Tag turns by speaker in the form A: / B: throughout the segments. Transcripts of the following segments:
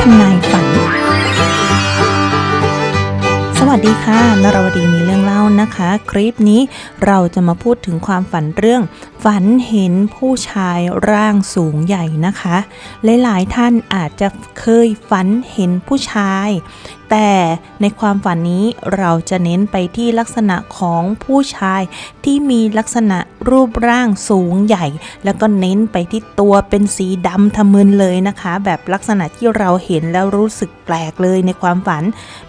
A: ทำนายฝัน สวัสดีค่ะนรวดีมีเรื่องเล่านะคะ คลิปนี้เราจะมาพูดถึงความฝันเรื่อง ฝันเห็นผู้ชายร่างสูงใหญ่นะคะ หลายๆท่านอาจจะเคยฝันเห็นผู้ชาย แต่ในความฝันนี้เราจะเน้นไปที่ลักษณะของผู้ชายที่มีลักษณะรูปร่างสูงใหญ่ แล้วก็เน้นไปที่ตัวเป็นสีดำทะมึนเลยนะคะ แบบลักษณะที่เราเห็นแล้วรู้สึกแปลกเลยในความฝัน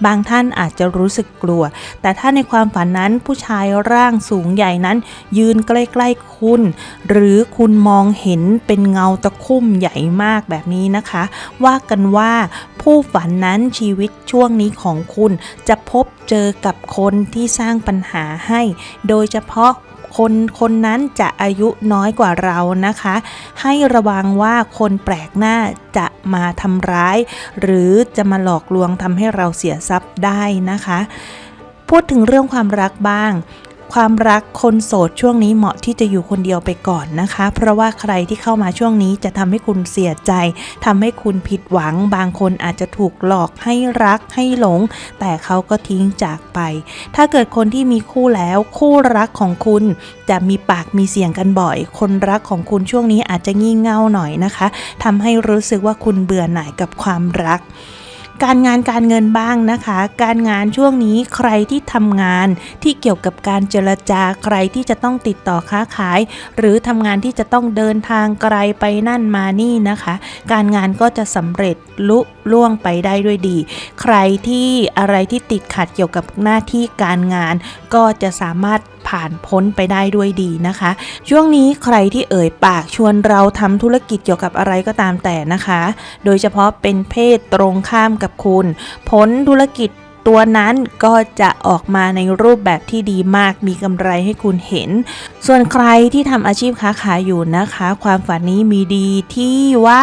A: บางท่านอาจจะรู้สึกกลัว แต่ถ้าในความฝันนั้นผู้ชายร่างสูงใหญ่นั้น ยืนใกล้ๆคุณ หรือคุณมองเห็นเป็นเงาตะคุ่มใหญ่มากแบบนี้นะคะ ว่ากันว่า ผู้ฝันนั้นชีวิตช่วงนี้ของคุณจะพบเจอกับคนที่สร้างปัญหาให้ โดยเฉพาะคนคนนั้นจะอายุน้อยกว่าเรานะคะ ให้ระวังว่าคนแปลกหน้าจะมาทำร้าย หรือจะมาหลอกลวงทำให้เราเสียทรัพย์ได้นะคะ พูดถึงเรื่องความรักบ้าง ความรักคนโสดช่วงนี้เหมาะที่จะอยู่คนเดียวไปก่อนนะคะ เพราะว่าใครที่เข้ามาช่วงนี้จะทำให้คุณเสียใจทำให้คุณผิดหวัง บางคนอาจจะถูกหลอกให้รักให้หลง แต่เขาก็ทิ้งจากไป ถ้าเกิดคนที่มีคู่แล้ว คู่รักของคุณจะมีปากมีเสียงกันบ่อย คนรักของคุณช่วงนี้อาจจะงี่เง่าหน่อยนะคะทำให้รู้สึกว่าคุณเบื่อหน่ายกับความรัก การงานการเงินบ้างนะคะ การงานช่วงนี้ใครที่ทำงานที่เกี่ยวกับการเจรจาใครที่จะต้องติดต่อค้าขาย หรือทำงานที่จะต้องเดินทางไกลไปนั่นมานี่นะคะ การงานก็จะสำเร็จลุล่วงไปได้ด้วยดี ใครที่อะไรที่ติดขัดเกี่ยวกับหน้าที่การงาน ก็จะสามารถผ่านพ้นไปได้ด้วยดีนะคะ ช่วงนี้ใครที่เอ่ยปากชวนเราทำธุรกิจเกี่ยวกับอะไรก็ตามแต่นะคะ โดยเฉพาะเป็นเพศตรงข้ามกับคุณ ผลธุรกิจตัวนั้นก็จะออกมาในรูปแบบที่ดีมาก มีกำไรให้คุณเห็น ส่วนใครที่ทำอาชีพค้าขายอยู่นะคะ ความฝันนี้มีดีที่ว่า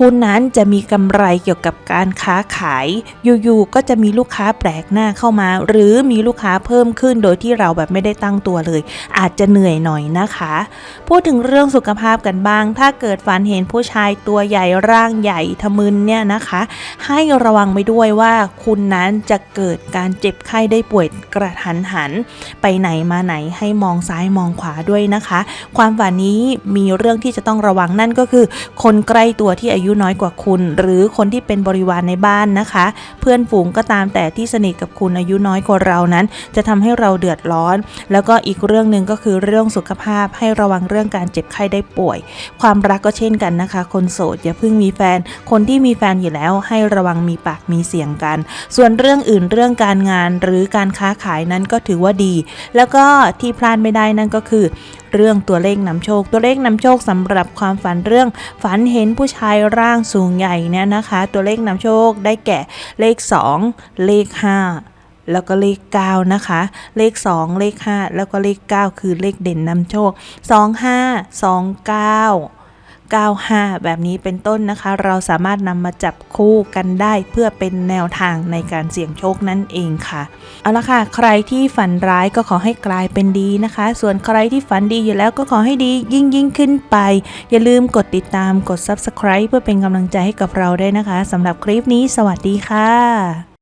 A: คุณนั้นจะมีกำไรเกี่ยวกับการค้าขาย อยู่ๆก็จะมีลูกค้าแปลกหน้าเข้ามา หรือมีลูกค้าเพิ่มขึ้นโดยที่เราแบบไม่ได้ตั้งตัวเลย อาจจะเหนื่อยหน่อยนะคะ พูดถึงเรื่องสุขภาพกันบ้าง ถ้าเกิดฝันเห็นผู้ชายตัวใหญ่ร่างใหญ่ทะมึนเนี่ยนะคะ ให้ระวังไปด้วยว่าคุณนั้นจะเกิดการเจ็บไข้ได้ป่วยกระทันหัน ไปไหนมาไหนให้มองซ้ายมองขวาด้วยนะคะ ความฝันนี้มีเรื่องที่จะต้องระวังนั่นก็คือ คนใกล้ตัวที่อายุยุน้อยกว่าคุณ หรือคนที่เป็นบริวารในบ้านนะคะ เพื่อนฝูงก็ตามแต่ที่สนิทกับคุณอายุน้อยกว่าเรานั้น จะทำให้เราเดือดร้อน แล้วก็อีกเรื่องหนึ่งก็คือเรื่องสุขภาพให้ระวังเรื่องการเจ็บไข้ได้ป่วย ความรักก็เช่นกันนะคะ คนโสดอย่าเพิ่งมีแฟน คนที่มีแฟนอยู่แล้วให้ระวังมีปากมีเสียงกัน ส่วนเรื่องอื่นเรื่องการงานหรือการค้าขายนั้นก็ถือว่าดี แล้วก็ที่พลาดไม่ได้นั่นก็คือ เรื่องตัวเลขนำโชค ตัวเลขนำโชคสำหรับความฝันเรื่องฝันเห็นผู้ชายร่างสูงใหญ่เนี่ยนะคะ ตัวเลขนำโชคได้แก่เลข 2 เลข 5แล้วก็เลข 9 นะคะ เลข 2 เลข 5 แล้วก็เลข 9 คือเลขเด่นนำโชค 25 29 95 แบบนี้เป็นต้นนะคะ เราสามารถนำมาจับคู่กันได้เพื่อเป็นแนวทางในการเสี่ยงโชคนั่นเองค่ะ เอาละค่ะ ใครที่ฝันร้ายก็ขอให้กลายเป็นดีนะคะ ส่วนใครที่ฝันดีอยู่แล้วก็ขอให้ดียิ่งยิ่งขึ้นไป อย่าลืมกดติดตามกด subscribe เพื่อเป็นกำลังใจให้กับเราได้นะคะสำหรับคลิปนี้ สวัสดีค่ะ